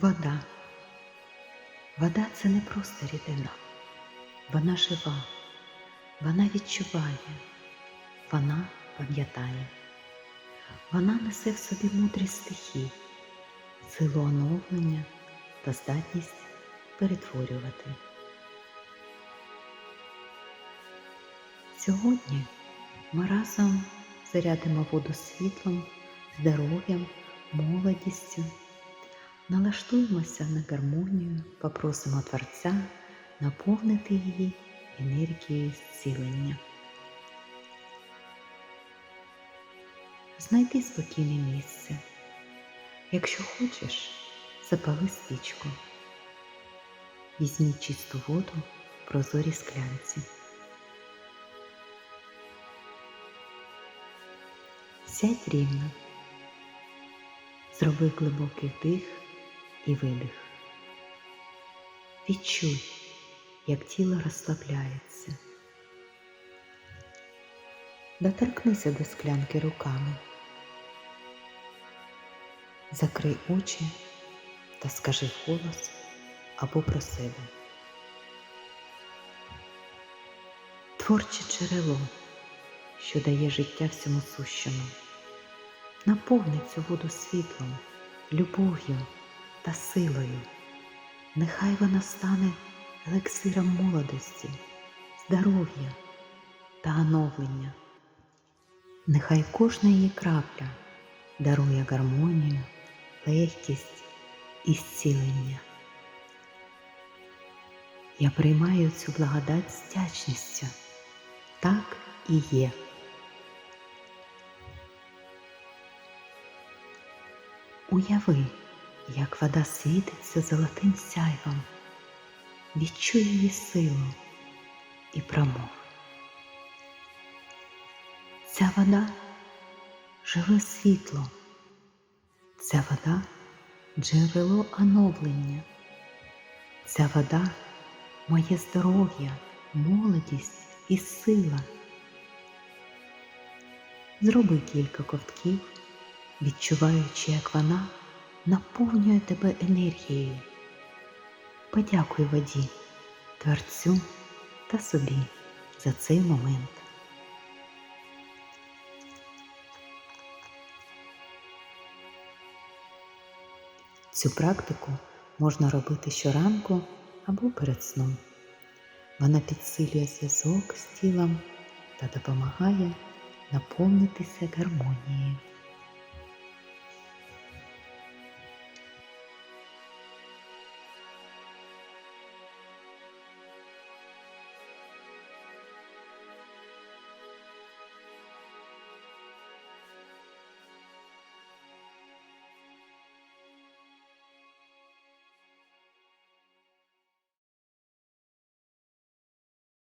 Вода. Вода це не просто рідина. Вона жива, вона відчуває, вона пам'ятає. Вона несе в собі мудрість стихій, силу оновлення та здатність перетворювати. Сьогодні ми разом зарядимо воду світлом, здоров'ям, молодістю. Налаштуємося на гармонію, попросимо Творця наповнити її енергією зцілення. Знайди спокійне місце. Якщо хочеш, запали свічку. Візьміть чисту воду в прозорій склянці. Сядь рівно. Зроби глибокий вдих і видих. Відчуй, як тіло розслабляється. Доторкнися до склянки руками. Закрий очі та скажи вголос або про себе. Творче джерело, що дає життя всьому сущому. Наповни цю воду світлом, любов'ю та силою. Нехай вона стане елексиром молодості, здоров'я та оновлення. Нехай кожна її крапля дарує гармонію, легкість і зцілення. Я приймаю цю благодать з вдячністю. Так і є. Уяви, як вода світиться золотим сяйвом, відчуй її силу і промов. Ця вода живе світло, ця вода джерело оновлення, ця вода моє здоров'я, молодість і сила. Зроби кілька ковтків відчуваючи, як вона наповнює тебе енергією. Подякуй воді, Творцю та собі за цей момент. Цю практику можна робити щоранку або перед сном. Вона підсилює зв'язок з тілом та допомагає наповнитися гармонією.